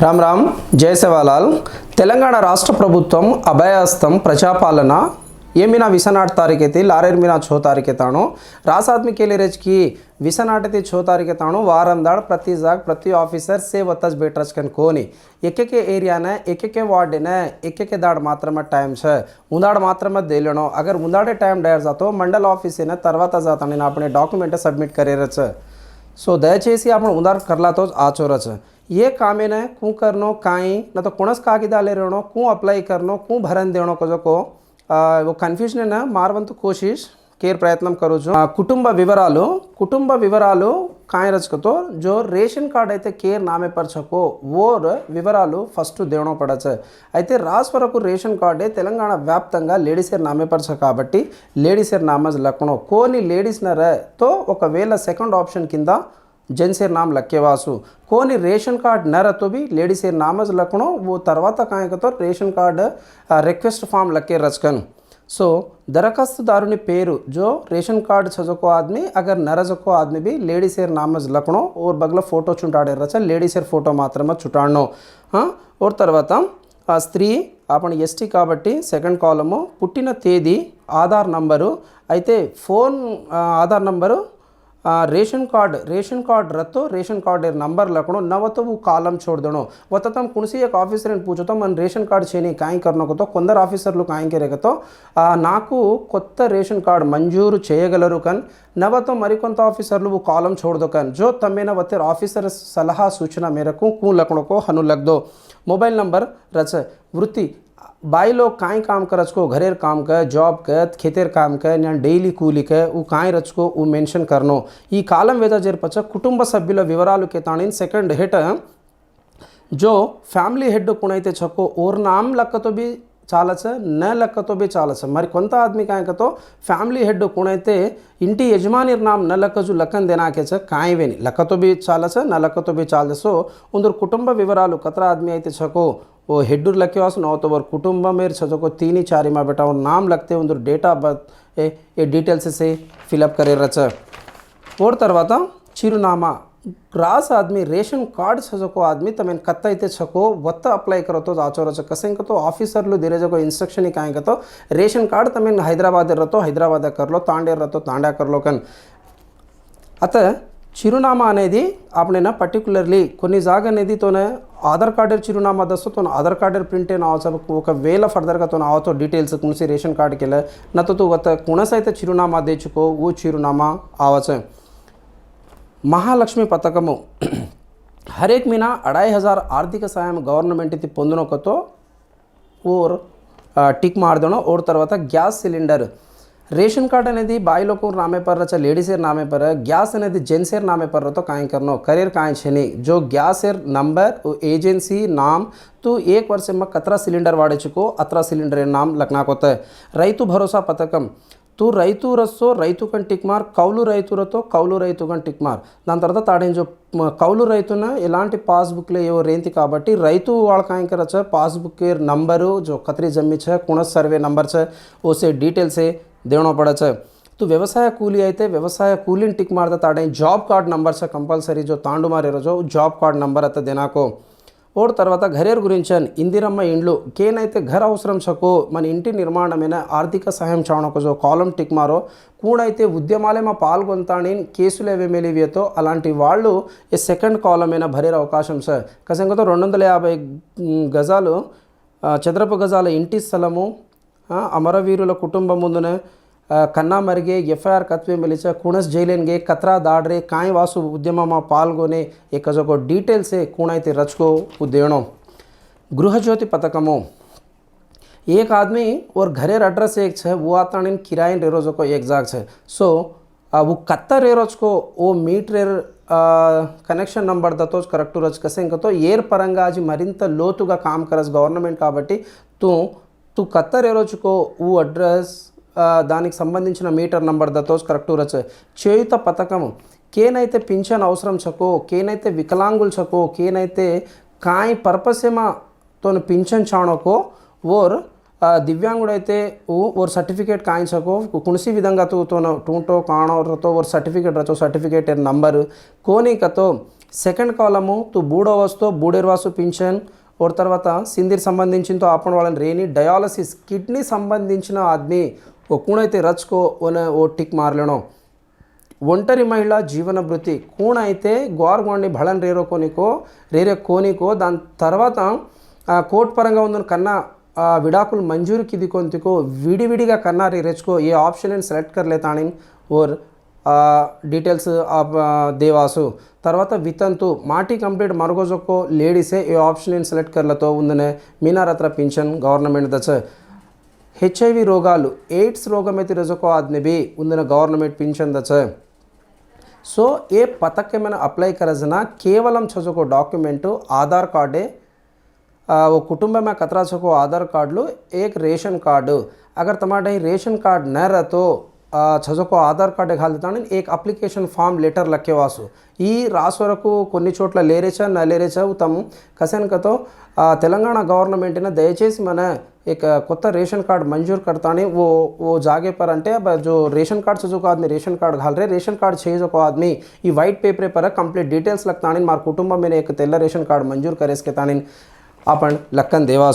రామ్ రామ్ జయ సేవాలాల్ తెలంగాణ రాష్ట్ర ప్రభుత్వం అభయాస్తం ప్రజాపాలన ఏమినా విసనాట్ తారీఖైతే లారేర్మినా ಛೋ ತಾರೀಖೆತಾಣು ರಾಸ್ ಆದ್ಮಿ ಕೇಲಿ ರಜ್ಕಿ ವಿಸನಾಟತಿ ಛೋ ತಾರೀಖೆತಾಣು ವಾರಂದಾಳ್ ಪ್ರತಿ ಜಾಗ್ ಪ್ರತಿ ಆಫೀಸರ್ ಸೇವ್ ಒತ್ತಸ್ ಬೇಟ್ರಸ್ ಕನ್ಕೋನಿ ಎಕ್ಕೆಕೆ ಏರಿಯಾನ ಎಕ್ಕೆಕೆ ವಾರ್ಡಿನ ಎಕ್ಕೆಕೆ ದಾಡ್ ಮಾತ್ರಮ ಟೈಮ್ ಛ ಉಂದಾಡ್ ಮಾತ್ರಮ ದೇಲಣೋ ಅಗರ್ ಉಂದಾಡೆ ಟೈಮ್ ಡಯರ್ ಜಾತೋ ಮಂಡಲ್ ಆಫೀಸಿನ తర్వాత జాతని આપણે డాక్యుమెంట్ సబ్మిట్ కరేరచ్చు सो దయచేసి आपण उदार करला तोच आचोरच ये कामेने कू करनो काई न तो कोणच कागदाले रहणो कू अप्लाई करनो कू भरण देणो को जो को ఆ, वो కన్ఫ్యూజన్ మారవంతు కోషిష్ కేర్ ప్రయత్నం కరోజు ఆ, కుటుంబ వివరాలు కుటుంబ వివరాలు కాయరచకతో జో రేషన్ కార్డ్ అయితే కేర్ నామే పరచకో ఓర్ వివరాలు ఫస్ట్ దేవడం పడచ్చు అయితే రాస్ వరకు రేషన్ కార్డే తెలంగాణ వ్యాప్తంగా లేడీసేర్ నామే పరచ కాబట్టి లేడీసేర్ నామజ్ లక్కణం కోని లేడీస్ నరతో ఒకవేళ సెకండ్ ఆప్షన్ కింద జెన్సేర్ నామ్ లక్కేవాసు కోని రేషన్ కార్డ్ నరతో బి లేడీసేర్ నామజ్ లక్కణో ఓ తర్వాత కాయకతో రేషన్ కార్డ్ రిక్వెస్ట్ ఫామ్ లక్కే రచకను సో దరఖాస్తుదారుని పేరు जो रेशन कार्ड छजको आदमी अगर नरजको आदमी भी लेडीसेर नामज लखणो और बगल फोटो चुंटाडे रच లేడీసేర్ ఫోటో మాత్రమే చుటాడను ఓర్ తర్వాత ఆ స్త్రీ आपण ఎస్టీ కాబట్టి సెకండ్ కాలము పుట్టిన తేదీ ఆధార్ నంబరు అయితే ఫోన్ ఆ, ఆధార్ నంబరు आ, ration card ration card రతో ration card number లకడో नंबर కాలం न వతతం वो कॉलम छोड़ देणो वत రేషన్ కార్డ్ सी एक ऑफिसर కొందరు ఆఫీసర్లు కాయింకెరగతో నాకు కొత్త రేషన్ కార్డ్ మంజూరు చేయగలరు కన్. నవతో మరికొంత ఆఫీసర్లు కాలం చోడదో కన్. జో తమ్మేన వత్తిర్ ఆఫీసర్ సలహా సూచన మేరకు కూ లక్ణకో హను లగ్దో మొబైల్ నంబర్ రచ వృత్తి बाई लोग काई काम कर रचको घरेर काम क जॉब क खेतेर काम क या డైలీ కూలి క उ కాయి రచుకో उ మెన్షన్ करनो ఈ కాలం వేద జర్పచ కుటుంబ సభ్యుల వివరాలు కెతాణిన్ సెకండ్ హెట్ जो ఫ్యామిలీ హెడ్ కుణైతే छको और नाम లక్కతో బి చాలచ న లక్కతో బి చాలచ మరి కొంత ఆద్మీ కాయకతో ఫ్యామిలీ హెడ్ కుణైతే ఇంటి యజమాని నామ్ న లక్కజు లక్కన్ దేనాకేచ కాయవేని లక్కతో బి చాలచ న లక్కతో బి చాలచ సో ఉందరు కుటుంబ వివరాలు కతర ఆద్మీ అయితే छको वो हेडूर लखे वासन हो तो वर कुटुंब में छो को तीन ही चार में बेटा नाम लगते उन डेट ఆఫ్ బర్త్ ఏ డీటెయిల్స్ సే ఫిలప్ కరే రచ. ఓడ్ తర్వాత చిరునామా. గ్రాస్ ఆద్మీ రేషన్ కార్డ్ చదువుకో ఆద్మీ తమ కత్త అయితే చకో వత్త అప్లై కరతో ఆచోరచ కసంకతో ఆఫీసర్లు ధీరేజకో ఇన్స్ట్రక్షన్ కాయంకతో రేషన్ కార్డ్ తమ హైదరాబాద్ ఎర్రతో హైదరాబాద్ ఎక్కర్లో తాండేర్రతో తాండాకర్లో కన్. అత చిరునామా అనేది ఆపనైనా పర్టికులర్లీ కొన్ని జాగ అనేది తోనే ఆధార్ కార్డు చిరునామా దస్తు తను ఆధార్ కార్డు ప్రింట్ అయిన అవసరకు ఒకవేళ ఫర్దర్గా తను అవతో డీటెయిల్స్ కుణసి రేషన్ కార్డుకి వెళ్ళ నతతో గత కుణసైతే చిరునామా తెచ్చుకో ఊ చిరునామా ఆవసం. మహాలక్ష్మి పథకము. హరేక్ మీనా అడాయి హజార్ ఆర్థిక సాయం గవర్నమెంట్ ఇది పొందినొకతో ఓర్ టిక్ మార్దడం ఓర్ తర్వాత గ్యాస్ సిలిండర్. రేషన్ कार्ड అనేది बाई लोग नामे पर रचा लेडीज एर नामे पर है गैस అనేది जेंट्स एर नामे पर रहो काई करनो करियर काई छेनी जो गैस एर नंबर एजेंसी नाम तू एक वर्ष में कतरा सिलिंडर वाड़े चुको अतरा सिलिंडर एर नाम लखना होता है రైతు భరోసా పథకం తూ రైతు రస్సో రైతు కన్ టిక్ మార్ కౌలు రైతురతో కౌలు రైతు కన్ టిక్ మార్ దాని తర్వాత తాడేం మ- కౌలు రైతున ఎలాంటి పాస్బుక్లో ఏవో రేంతి కాబట్టి రైతు వాళ్ళ కాయింకర छ पासबुक के नंबरू जो खतरी जमी छ कुणस सर्वे नंबर దేవుడు પડે છે వ్యవసాయ కూలి అయితే వ్యవసాయ కూలీని tick tick తాడే job card card number sir compulsory జో తాండు మారే రోజు జాబ్ కార్డ్ నంబర్ అత్త దినాకో. ఓర్ తర్వాత ఘరేర్ గురించన్ ఇందిరమ్మ ఇండ్లు కేనైతే ఘర అవసరం చకో మన ఇంటి నిర్మాణమైన ఆర్థిక సహాయం చావనకు జో కాలం టిక్ మారో. కూడైతే ఉద్యమాలే మా పాల్గొంతాని కేసులు ఏవేమేలివేతో అలాంటి వాళ్ళు ఈ సెకండ్ కాలం అయినా భరేర అవకాశం సార్ కసంగతో రెండు వందల యాభై గజాలు చదరపు గజాల ఇంటి స్థలము ఆ, అమరవీరుల కుటుంబం ముందున ಆ, ಕನ್ನಾಮರಿಗೆ ಎಫ್ ಐ ಆರ್ ಕತ್ವೆ ಮಿಲಿಚ ಕುಣಸ್ ಜೈಲೇನ್ಗೆ ಕತ್ರಾ ದಾಡ್ರೆ ಕಾಯಿ ವಾಸು ಉದ್ಯಮ ಪಾಲ್ಗೊನೆ ಏಕ ಜೊಕೋ ಡೀಟೇಲ್ಸೆ ಕೂಣೈತೆ ರಚ್ಕೋ ಉದ್ದೇಣೋ ಗೃಹಜ್ಯೋತಿ ಪಥಕಮು एक आदमी और घरेर एड्रेस एक है वो आता नहीं किराए रेरोज को एक जाग है सो आ, वो कत्ता रेरोज को वो meet rare connection number దతో correct రోజు కసే ఇంకతో ఏర్ పరంగా అది మరింత లోతుగా కామ్ కరస్ గవర్నమెంట్ కాబట్టి తూ తూ కత్త రేరోజుకో ఊ అడ్రస్ దానికి సంబంధించిన మీటర్ నంబర్ దతోస్ కరెక్ట్ రచ చేయుత పథకం కేనైతే పింఛన్ అవసరం చకో కేనైతే వికలాంగులు చకో కేనైతే కాయి పర్పసేమా తోను పింఛన్ చాణోకో ఓర్ దివ్యాంగుడైతే ఓర్ సర్టిఫికేట్ కాయించకో కుణసి విధంగా తూతో టూంటో కాణో రతో ఓర్ సర్టిఫికేట్ రచో సర్టిఫికేట్ నంబరు కోనికతో సెకండ్ కాలము తు బూడో వస్తో బూడేర్వాసు పింఛన్ ఒక తర్వాత సింధిర్ సంబంధించినతో ఆపణ వాళ్ళని రేని డయాలసిస్ కిడ్నీ సంబంధించిన ఆద్మీ ఓ కూణైతే రచ్కో ఓన ఓ టిక్ మార్లను. ఒంటరి మహిళ జీవన వృత్తి అయితే గ్వార్గోణ్ని భళన్ రేరో కోనికో రేరే కోనికో దాని తర్వాత కోర్టు పరంగా ఉందని కన్నా విడాకులు మంజూరు ఇది కొంతకో విడివిడిగా కన్నా రేరేచుకో ఏ ఆప్షన్ సెలెక్ట్ కర్లేతాని ఓర్ డీటెయిల్స్ దేవాసు. తర్వాత వితంతు మాటి కంప్లీట్ మరొకజొక్కో లేడీసే ఈ ఆప్షన్ ఇన్ సెలెక్ట్ కర్లతో ఉందనే మీనారత్ర పింఛన్ గవర్నమెంట్ దచ్చ హెచ్ఐవి రోగాలు ఎయిడ్స్ రోగమైతే రజకో ఆద్మి బి ఉందిన గవర్నమెంట్ పింఛన్ దచ్చ సో ఏ పథకమైన అప్లై కరజన కేవలం చదువుకో డాక్యుమెంటు ఆధార్ కార్డే ఓ కుటుంబమే में ఆధార్ కార్డులు आधार రేషన్ కార్డు. అగర్ रेशन कार्ड अगर तुम्हारे रेशन చదువుకో ఆధార్ కార్డు కాలుతాను ఏక్ అప్లికేషన్ ఫామ్ లెటర్ లక్కే వాసు ఈ రాసు వరకు కొన్ని చోట్ల లేరేచా నా లేరేచా తమ్ కసెన్కతో తెలంగాణ గవర్నమెంట్న దయచేసి మన एक కొత్త రేషన్ कार्ड मंजूर करतानी वो वो जागे पर अंटे अब जो रेशन कार्ड से जो को आदमी रेशन कार्ड घाल रहे रेशन कार्ड छे जो को आदमी ఈ వైట్ పేపర్ पर कंप्लीट डिटेल्स लगतानी मार कुटुंब में एक तेल रेशन कार्ड मंजूर करे इसके तानी आपण लक्कन देवास